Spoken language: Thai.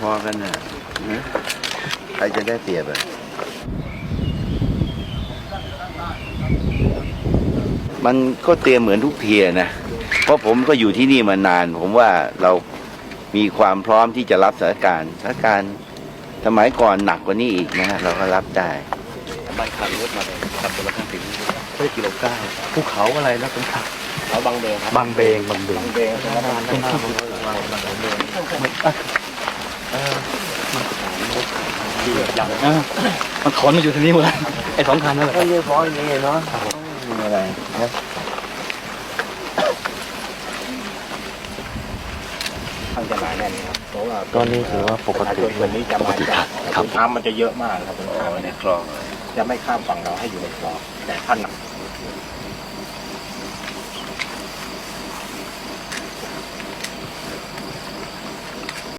พอๆกันน่ะนะใครจะได้เปรียบอะมันก็เตรียมเหมือนทุกเทียนะ เพราะผมก็อยู่ที่นี่มานาน ผมว่าเรามีความพร้อมที่จะรับสถานการณ์สถานการณ์สมัยก่อนหนักกว่านี้อีกนะ เราก็รับได้บ้านขับรถมาเลยขับรถมาข้างถึงได้กิโลเก้าภูเขาอะไรแล้วตรงขับเขาบางเบงครับบางเบงบางเบงเบงเป็นร้านตรงข้ามบางบางเบง ดีอย่างนะมันขนมาอยู่ที่นี่หมดเลยไอ้สองคันนั่นแหละก็เยอะพออย่างนี้เนาะมีอะไรนะทางจะหนาแน่นครับเพราะว่าก็นี่ถือว่าปกติวันนี้จะมาจากน้ำมันจะเยอะมากครับบนเขาในเนี่ยคลองจะไม่ข้ามฝั่งเราให้อยู่ในคลองแต่ถ้าหนัก